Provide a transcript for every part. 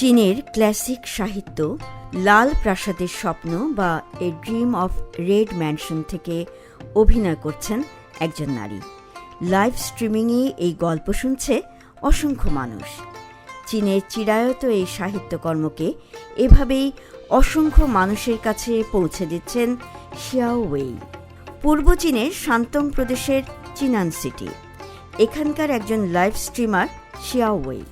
চীনের ক্লাসিক সাহিত্য লাল প্রাসাদের স্বপ্ন বা a dream of red mansion থেকে অভিনয় করছেন একজন নারী। লাইভ স্ট্রিমিংয়ে এই গল্প শুনছে অসংখ্য মানুষ। চীনের চিরায়ত এই সাহিত্যকর্মকে এভাবেই অসংখ্য মানুষের কাছে পৌঁছে দিচ্ছেন শিয়াও ওয়েই পূর্ব চীনের শান্তং প্রদেশের চিনান সিটি এখানকার একজন লাইভ স্ট্রিমার শিয়াও ওয়েই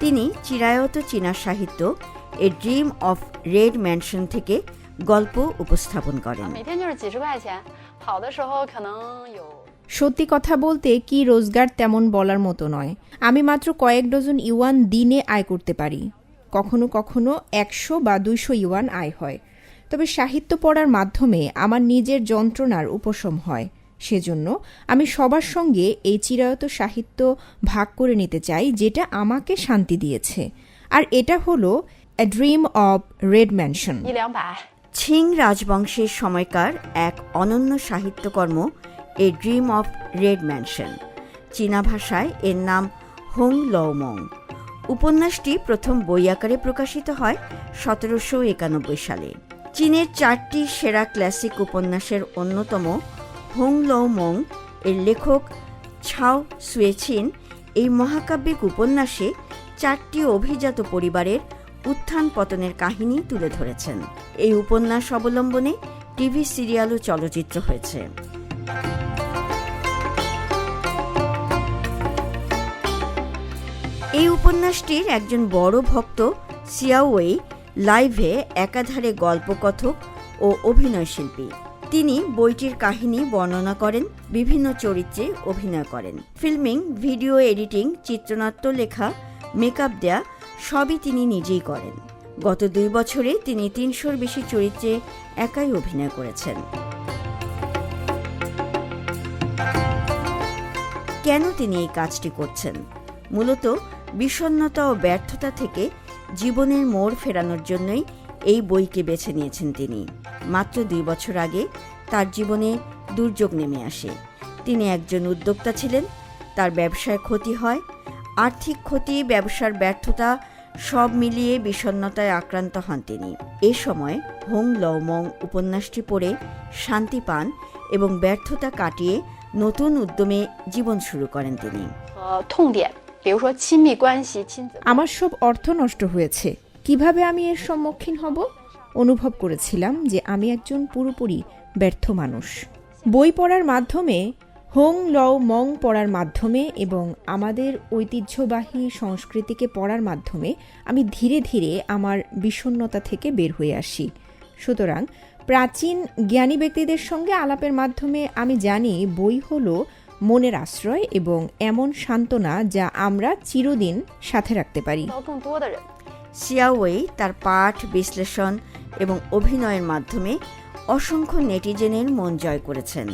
তিনি চিরায়ত চীনা সাহিত্য, a dream of red mansion থেকে গল্প উপস্থাপন করেন। সত্যি কথা বলতে কি রোজগার তেমন বলার মতো নয়। আমি মাত্র কয়েক ডজন ইউয়ান দিনে আয় করতে পারি। কখনো কখনো একশো বা দুইশো ইউয়ান আয় হয়। তবে সাহিত্য পড়ার মাধ্যমে আমার নিজের যন্ত্রণার উপশম হয়। সেজন্য আমি সবার সঙ্গে এই চিরায়ত সাহিত্য ভাগ করে নিতে চাই, যেটা আমাকে শান্তি দিয়েছে। আর এটা হলো a dream of red mansion Sing রাজবংশের সময়কার এক অনন্য সাহিত্যকর্ম a dream of red mansion চীনা ভাষায় এর নাম হোং লওমং। উপন্যাসটি প্রথম বই আকারে প্রকাশিত হয় সতেরোশো একানব্বই সালে। চীনের চারটি সেরা ক্লাসিক উপন্যাসের অন্যতম হোং লৌমং এর লেখক ছাও সুয়েছিন এই মহাকাব্যিক উপন্যাসে চারটি অভিজাত পরিবারের উত্থান পতনের কাহিনী তুলে ধরেছেন। এই উপন্যাস অবলম্বনে টিভি সিরিয়াল ও চলচ্চিত্র হয়েছে। এই উপন্যাসটির একজন বড় ভক্ত সিয়াওয়ে লাইভে একাধারে গল্পকথক ও অভিনয় শিল্পী তিনি বইটির কাহিনী বর্ণনা করেন, বিভিন্ন চরিত্রে অভিনয় করেন। ফিল্মিং, ভিডিও এডিটিং, চিত্রনাট্য লেখা, মেকআপ দেয়া, সবই তিনি নিজেই করেন। গত দুই বছরে তিনি তিনশোর বেশি চরিত্রে একাই অভিনয় করেছেন। কেন তিনি এই কাজটি করছেন? মূলত বিষণ্ণতা ও ব্যর্থতা থেকে জীবনের মোড় ফেরানোর জন্যই এই বইকে বেছে নিয়েছেন তিনি। মাত্র দুই বছর আগে তার জীবনে দুর্যোগ নেমে আসে। তিনি একজন উদ্যোক্তা ছিলেন তার ব্যবসায় ক্ষতি হয় আর্থিক ক্ষতি ব্যবসার ব্যর্থতা সব মিলিয়ে বিষণ্নতায় আক্রান্ত হন তিনি। এ সময় হোং লওমং উপন্যাসটি পড়ে শান্তি পান এবং ব্যর্থতা কাটিয়ে নতুন উদ্যমে জীবন শুরু করেন তিনি। আমার সব অর্থ নষ্ট হয়েছে। কীভাবে আমি এর সম্মুখীন হব? অনুভব করেছিলাম যে আমি একজন পুরোপুরি ব্যর্থ মানুষ। বই পড়ার মাধ্যমে, হোং লও মং পড়ার মাধ্যমে এবং আমাদের ঐতিহ্যবাহী সংস্কৃতিকে পড়ার মাধ্যমে আমি ধীরে ধীরে আমার বিষণ্নতা থেকে বের হয়ে আসি। সুতরাং প্রাচীন জ্ঞানী ব্যক্তিদের সঙ্গে আলাপের মাধ্যমে আমি জানি বই হল মনের আশ্রয় এবং এমন সান্ত্বনা যা আমরা চিরদিন সাথে রাখতে পারি। সিয়াওয়েই তার পাঠ, বিশ্লেষণ এবং অভিনয়ের মাধ্যমে অসংখ্য নেটিজেনের মন জয় করেছেন।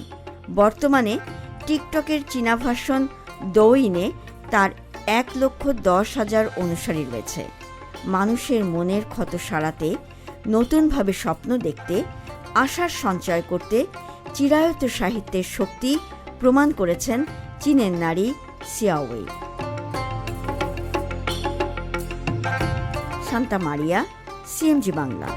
বর্তমানে টিকটকের চীনা ভাষণ দৌইনে তার এক লক্ষ দশ হাজার অনুসারী রয়েছে। মানুষের মনের ক্ষত সারাতে, নতুনভাবে স্বপ্ন দেখতে, আশার সঞ্চয় করতে চিরায়ত সাহিত্যের শক্তি প্রমাণ করেছেন চীনের নারী সিয়াওয়ে শান্তা মারিয়া সিএমজি বাংলা